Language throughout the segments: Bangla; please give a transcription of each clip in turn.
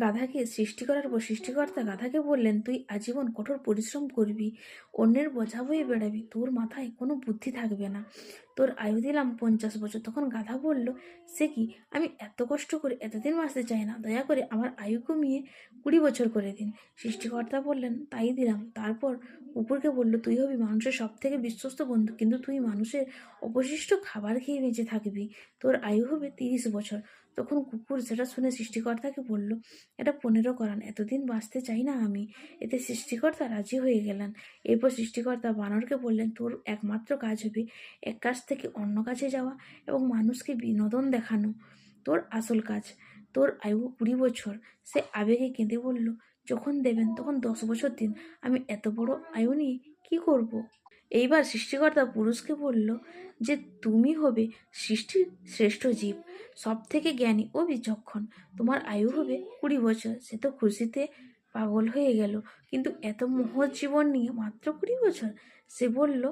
গাধাকে সৃষ্টি করার পর সৃষ্টিকর্তা গাধাকে বললেন, তুই আজীবন কঠোর পরিশ্রম করবি, অন্যের বোঝা বয়ে বেড়াবি, তোর মাথায় কোনো বুদ্ধি থাকবে না। তোর আয়ু দিলাম পঞ্চাশ বছর। তখন গাধা বলল, সে কি? আমি এত কষ্ট করে এতদিন বাঁচতে চাই না। দয়া করে আমার আয়ু কমিয়ে কুড়ি বছর করে দিন। সৃষ্টিকর্তা বললেন, তাই দিলাম। তারপর কুকুরকে বলল, তুই হবি মানুষের সব থেকে বিশ্বস্ত বন্ধু, কিন্তু তুই মানুষের অবশিষ্ট খাবার খেয়ে বেঁচে থাকবি। তোর আয়ু হবে তিরিশ বছর। তখন কুকুর সেটা শুনে সৃষ্টিকর্তাকে বলল, এটা পনেরো করান, এতদিন বাঁচতে চাই না আমি। এতে সৃষ্টিকর্তা রাজি হয়ে গেলেন। এরপর সৃষ্টিকর্তা বানরকে বললেন, তোর একমাত্র কাজ হবে এক কাজ থেকে অন্য কাছে যাওয়া এবং মানুষকে বিনোদন দেখানো। তোর আসল কাজ, তোর আয়ু কুড়ি বছর। সে আবেগে কেঁদে বলল, যখন দেবেন, তখন দশ বছর দিন। আমি এত বড় আয়ু নিয়ে কী করব। এইবার সৃষ্টিকর্তা পুরুষকে বলল যে তুমি হবে সৃষ্টির শ্রেষ্ঠ জীব সব থেকে জ্ঞানী ও বিচক্ষণ। তোমার আয়ু হবে কুড়ি বছর। সে তো খুশিতে পাগল হয়ে গেল। কিন্তু এত মহৎ জীবন নিয়ে মাত্র কুড়ি বছর? সে বলল,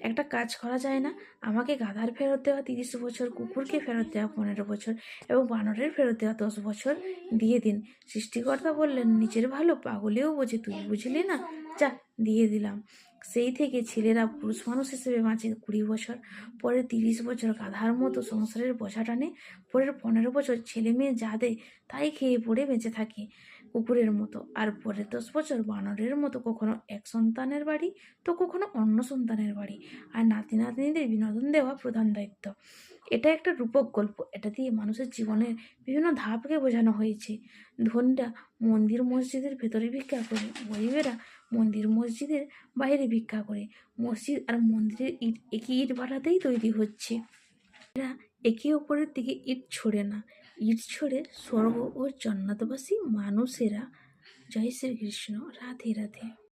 একটা কাজ করা যায় না। আমাকে গাধার ফেরত দেওয়া তিরিশ বছর, কুকুরকে ফেরত দেওয়া পনেরো বছর এবং বানরের ফেরত দেওয়া দশ বছর দিয়ে দিন। সৃষ্টিকর্তা বললেন, নিজের ভালো, পাগলেও বোঝে, তুই বুঝলি না? যা, দিয়ে দিলাম। সেই থেকে ছেলেরা পুরুষ মানুষ হিসেবে বাঁচে কুড়ি বছর। পরে তিরিশ বছর গাধার মতো সংসারের বোঝা টানে। পরের পনেরো বছর ছেলে মেয়ে যা দেয়, তাই খেয়ে পড়ে বেঁচে থাকে। কুকুরের মতো। আর পরের দশ বছর বানরের মতো কখনো এক সন্তানের বাড়ি, তো কখনো অন্য সন্তানের বাড়ি। আর নাতি নাতনিদের বিনোদন দেওয়া প্রধান দায়িত্ব। এটা একটা রূপক গল্প। এটা দিয়ে মানুষের জীবনের বিভিন্ন ধাপকে বোঝানো হয়েছে। ধনীরা মন্দির মসজিদের ভেতরে ভিক্ষা করে, গরিবেরা মন্দির মসজিদের বাইরে ভিক্ষা করে। মসজিদ আর মন্দিরের ইট একই ইট ভাটাতেই তৈরি হচ্ছে। এরা একে অপরের দিকে ইট ছোড়ে না। ইট ছড়ে স্বর্গ ও জন্নতবাসী মানুষেরা জয় শ্রীকৃষ্ণ। রাধে রাধে।